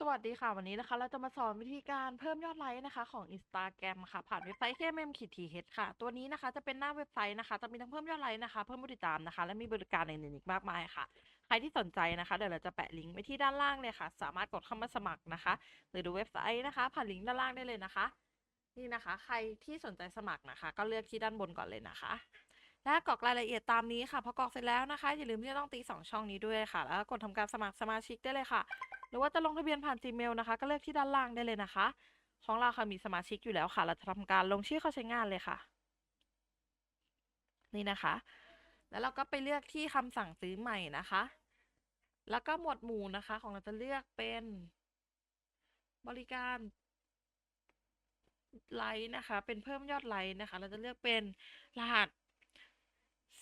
สวัสดีค่ะ วันนี้นะคะ เราจะมาสอนวิธีการเพิ่มยอดไลค์นะคะ ของ Instagram ค่ะ ผ่านเว็บไซต์ KMM-th ค่ะ ตัวนี้นะคะจะเป็นหน้าเว็บไซต์นะคะ จะมีทั้งเพิ่มยอดไลค์นะคะ เพิ่มผู้ติดตามนะคะ และมีบริการอื่นๆอีกมากมายค่ะ ใครที่สนใจนะคะ เดี๋ยวเราจะแปะลิงก์ไว้ที่ด้านล่างเลยค่ะ สามารถกดเข้ามาสมัครนะคะ หรือดูเว็บไซต์นะคะ ผ่านลิงก์ด้านล่างได้เลยนะคะ นี่นะคะ ใครที่สนใจสมัครนะคะ ก็เลือกที่ด้านบนก่อนเลยนะคะและกรอกรายละเอียดตามนี้ค่ะพอกรอกเสร็จแล้วนะคะอย่าลืมที่จะต้องตีสองช่องนี้ด้วยค่ะ แล้วก็กดทำการสมัครสมาชิกได้เลยค่ะ หรือว่าจะลงทะเบียนผ่าน Gmail นะคะ ก็เลือกที่ด้านล่างได้เลยนะคะ ของเราค่ะมีสมาชิกอยู่แล้วค่ะ เราจะทำการลงชื่อเข้าใช้งานเลยค่ะ นี่นะคะ แล้วเราก็ไปเลือกที่คำสั่งซื้อใหม่นะคะ แล้วก็หมวดหมู่นะคะ ของเราจะเลือกเป็นบริการไลค์นะคะ เป็นเพิ่มยอดไลค์นะคะ เราจะเลือกเป็นรหัส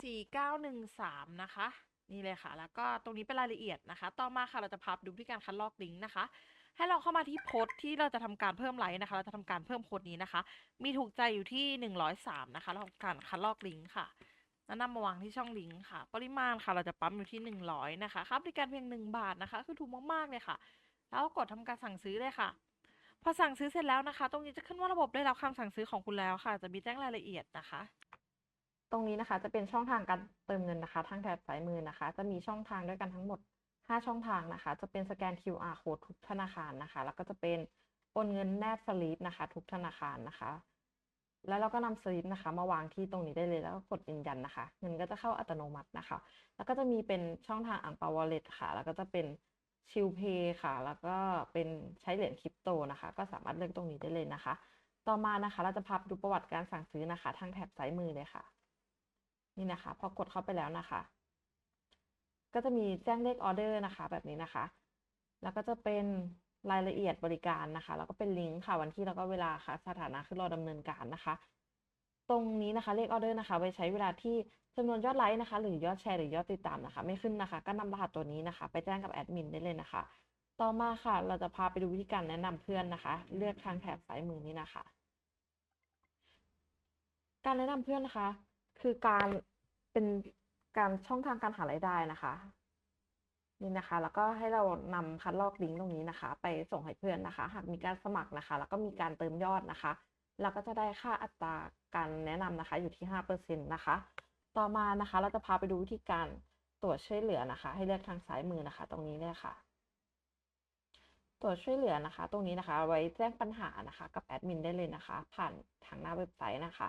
4913 นะคะ นี่เลยค่ะ แล้วก็ตรงนี้เป็นรายละเอียดนะคะ ต่อมาค่ะเราจะพาไปดูวิธีการคัดลอกลิงก์นะคะ ให้เราเข้ามาที่โพสที่เราจะทำการเพิ่มไลค์นะคะ เราจะทำการเพิ่มโพสนี้นะคะ มีถูกใจอยู่ที่ 103 นะคะเราทำการคัดลอกลิงก์ค่ะแล้วนำมาวางที่ช่องลิงก์ค่ะ ปริมาณค่ะ เราจะปั๊มอยู่ที่ 100 นะคะค่าบริการเพียง 1 บาทนะคะ คือถูกมากๆเลยค่ะ แล้วกดทำการสั่งซื้อเลยค่ะ พอสั่งซื้อเสร็จแล้วนะคะ ตรงนี้จะขึ้นว่าระบบได้รับคำสั่งซื้อของคุณแล้วค่ะ จะมีแจ้งรายละเอียดนะคะ รงนี้นะคะจะเป็นช่องทางการเติมเงินนะคะ ทางแถบซ้ายมือนะคะ จะมีช่องทางด้วยกันทั้งหมด 5 ช่องทางนะคะ จะเป็นสแกน QR code ทุกธนาคารนะคะ แล้วก็จะเป็นโอนเงินแนบสลิปนะคะ ทุกธนาคารนะคะ แล้วเราก็นำสลิปนะคะ มาวางที่ตรงนี้ได้เลยแล้วก็กดยืนยันนะคะ เงินก็จะเข้าอัตโนมัตินะคะ แล้วก็จะมีเป็นช่องทางอ่างเปาวอลเล็ตค่ะ แล้วก็จะเป็นชิลเพย์ค่ะ แล้วก็เป็นใช้เหรียญคริปโตนะคะ ก็สามารถเลือกตรงนี้ได้เลยนะคะ ต่อมานะคะ เราจะพาไปดูประวัติการสั่งซื้อนะคะ ทางแถบซ้ายมือเลยค่ะ นี่นะคะ พอกดเข้าไปแล้วนะคะ ก็จะมีแจ้งเลขออเดอร์นะคะ แบบนี้นะคะ แล้วก็จะเป็นรายละเอียดบริการนะคะ แล้วก็เป็นลิงก์ค่ะวันที่แล้วก็เวลาค่ะ สถานะคือรอดำเนินการนะคะ ตรงนี้นะคะเลขออเดอร์นะคะไว้ใช้เวลาที่จำนวนยอดไลค์นะคะ หรือยอดแชร์หรือยอดติดตามนะคะ ไม่ขึ้นนะคะ ก็นำรหัสตัวนี้นะคะ ไปแจ้งกับแอดมินได้เลยนะคะ ต่อมาค่ะเราจะพาไปดูวิธีการแนะนำเพื่อนนะคะ เลือกทางแถบซ้ายมือนี้นะคะ การแนะนำเพื่อนนะคะ คือการ เป็นการช่องทางการหารายได้นะคะ นี่นะคะ แล้วก็ให้เรานำคัดลอกลิงก์ตรงนี้นะคะ ไปส่งให้เพื่อนนะคะ หากมีการสมัครนะคะ แล้วก็มีการเติมยอดนะคะ เราก็จะได้ค่าอัตราการแนะนำนะคะ อยู่ที่ห้าเปอร์เซ็นต์นะคะ ต่อมานะคะ เราจะพาไปดูวิธีการตรวจช่วยเหลือนะคะ ให้เลือกทางซ้ายมือนะคะ ตรงนี้เลยค่ะตรวจช่วยเหลือนะคะ ตรงนี้นะคะ ไว้แจ้งปัญหานะคะ กับแอดมินได้เลยนะคะ ผ่านทางหน้าเว็บไซต์นะคะ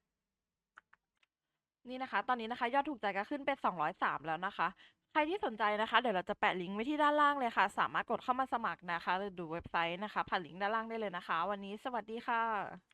นี่นะคะ ตอนนี้นะคะ ยอดถูกใจก็ขึ้นเป็น 203 แล้วนะคะ ใครที่สนใจนะคะ เดี๋ยวเราจะแปะลิงก์ไว้ที่ด้านล่างเลยค่ะ สามารถกดเข้ามาสมัครนะคะ หรือดูเว็บไซต์นะคะ ผ่านลิงก์ด้านล่างได้เลยนะคะ วันนี้สวัสดีค่ะ